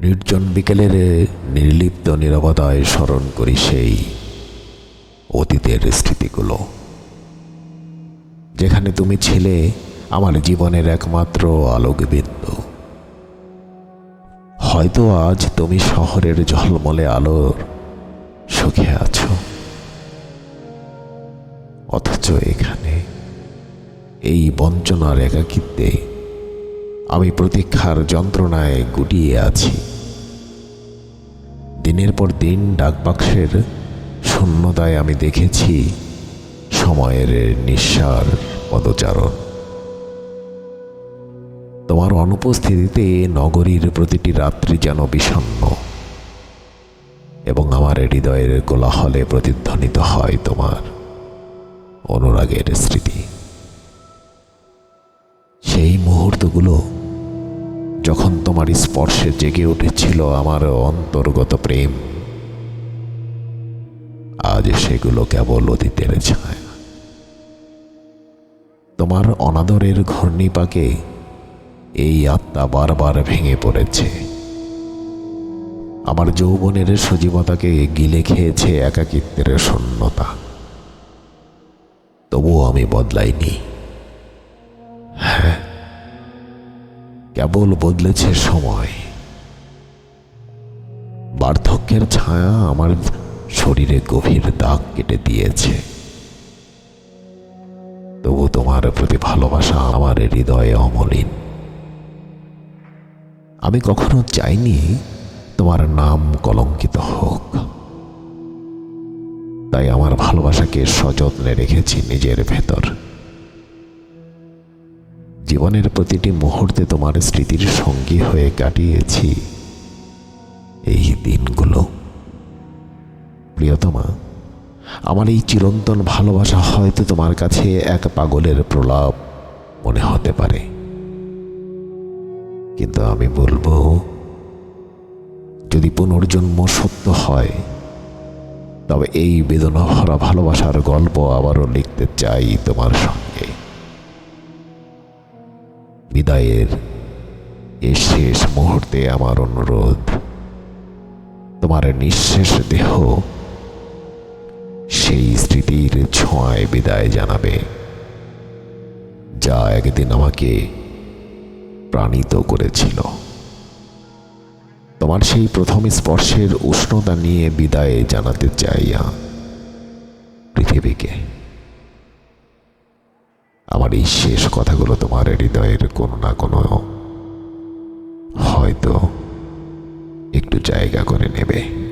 নির্জন বিকেলের নির্লিপ্ত নিরবতায় স্মরণ করি সেই অতীতের স্মৃতিগুলো। যেখানে তুমি ছিলে আমার জীবনের একমাত্র আলোকবিন্দু। হয়তো আজ তুমি শহরের ঝলমলে আলোর সুখে আছো। অথচ এখানে এই বঞ্চনার একাকিত্বে আমি প্রতীক্ষার যন্ত্রণায় গুটিয়ে আছি। দিনের পর দিন ডাকবাক্সের শূন্যতায় আমি দেখেছি সময়ের নিঃসার পদচারণ। তোমার অনুপস্থিতিতে নগরীর প্রতিটি রাত্রি যেন বিষণ্ণ এবং আমার হৃদয়ের কোলাহলে প্রতিধ্বনিত হয় তোমার অনুরাগের স্মৃতি। সেই মুহূর্তগুলো যখন তোমার স্পর্শে জেগে উঠেছিল আমার অন্তর্গত প্রেম, আজ সেগুলো কেবল অতীতের ছায়া। তোমার অনাদরের ঘূর্ণিপাকে এই আত্মা বারবার ভেঙে পড়েছে। আমার যৌবনের সজীবতাকে গিলে খেয়েছে একাকিত্বের শূন্যতা। তবুও আমি বদলাইনি। কেবল বদলেছে সময়। বার্ধক্যের ছায়া আমার শরীরে গভীর দাগ কেটে দিয়েছে। তবু তোমার প্রতি ভালোবাসা আমার হৃদয়ে অমলিন। আমি কখনো চাইনি তোমার নাম কলঙ্কিত হোক। তাই আমার ভালোবাসাকে সযত্নে রেখেছি নিজের ভেতর। জীবনের প্রতিটি মুহূর্তে তোমার স্মৃতির সঙ্গী হয়ে কাটিয়েছি। এই দিনগুলো। প্রিয়তমা, আমার এই চিরন্তন ভালোবাসা হয়তো তোমার কাছে এক পাগলের প্রলাপ মনে হতে পারে। কিন্তু আমি বলব, যদি পুনর্জন্ম সত্য হয়, তবে এই বেদনা ভরা ভালোবাসার গল্প আবারও লিখতে চাই তোমার সঙ্গে। বিদায়ের এই শেষ মুহূর্তে আমার অনুরোধ, তোমার নিঃশেষ দেহ সেই স্মৃতির ছোঁয়ায় বিদায় জানাবে, যা একদিন আমাকে প্রাণিত করেছিল। তোমার সেই প্রথম স্পর্শের উষ্ণতা নিয়ে বিদায় জানাতে চাই পৃথিবীকে। আমার এই শেষ কথাগুলো তোমার হৃদয়ের কোনো না কোনো হয়তো একটু জায়গা করে নেবে।